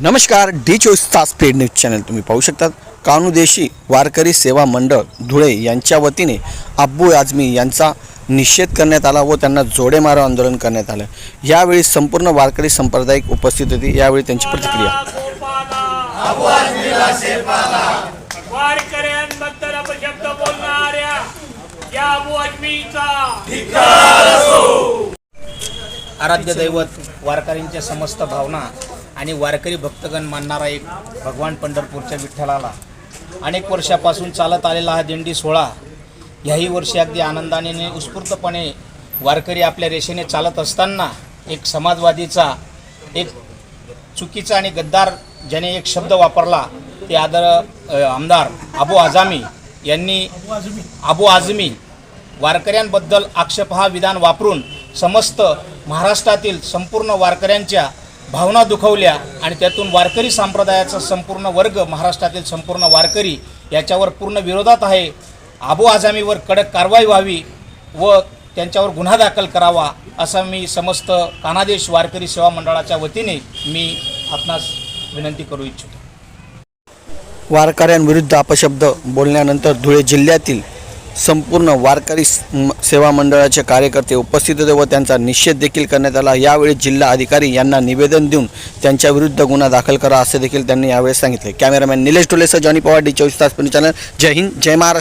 नमस्कार डी चोवीस तास पेड न्यूज चॅनल तुम्ही पाहू शकतात. कानुदेशी वारकरी सेवा मंडळ धुळे यांच्या वतीने अब्बू आझमी यांचा निषेध करण्यात आला व त्यांना जोडे मारो आंदोलन करण्यात आलं. यावेळी संपूर्ण वारकरी संप्रदायिक उपस्थित होती. यावेळी त्यांची प्रतिक्रिया. आराध्य दैवत वारकरींच्या समस्त भावना आणि वारकरी भक्तगण मानणारा एक भगवान पंढरपूरच्या विठ्ठलाला. अनेक वर्षापासून चालत आलेला हा दिंडी सोहळा ह्याही वर्षी अगदी आनंदाने उत्स्फूर्तपणे वारकरी आपल्या रेषेने चालत असताना एक समाजवादीचा एक चुकीचा आणि गद्दार ज्याने एक शब्द वापरला ते आदर आमदार अबू आझामी यांनी अबू आझमी वारकऱ्यांबद्दल आक्षेप हा विधान वापरून समस्त महाराष्ट्रातील संपूर्ण वारकऱ्यांच्या भावना दुखवल्या आणि त्यातून वारकरी संप्रदायाचा संपूर्ण वर्ग महाराष्ट्रातील संपूर्ण वारकरी याच्यावर पूर्ण विरोधात आहे. आबू आझामीवर कडक कारवाई व्हावी व त्यांच्यावर गुन्हा दाखल करावा असा मी समस्त कानादेश वारकरी सेवा मंडळाच्या वतीने मी आपणास विनंती करू इच्छितो. वारकऱ्यांविरुद्ध अपशब्द बोलल्यानंतर धुळे जिल्ह्यातील संपूर्ण वारकरी सेवा मंडळाचे कार्यकर्ते उपस्थित होते व त्यांचा निषेध देखील करण्यात आला. यावेळी जिल्हा अधिकारी यांना निवेदन देऊन त्यांच्या विरुद्ध गुन्हा दाखल करा असे देखील त्यांनी यावेळी सांगितले. कॅमेरामॅन निलेश टोलेसह जॉनी पवार डी चोवीस तास चॅनल. जय हिंद जय महाराष्ट्र.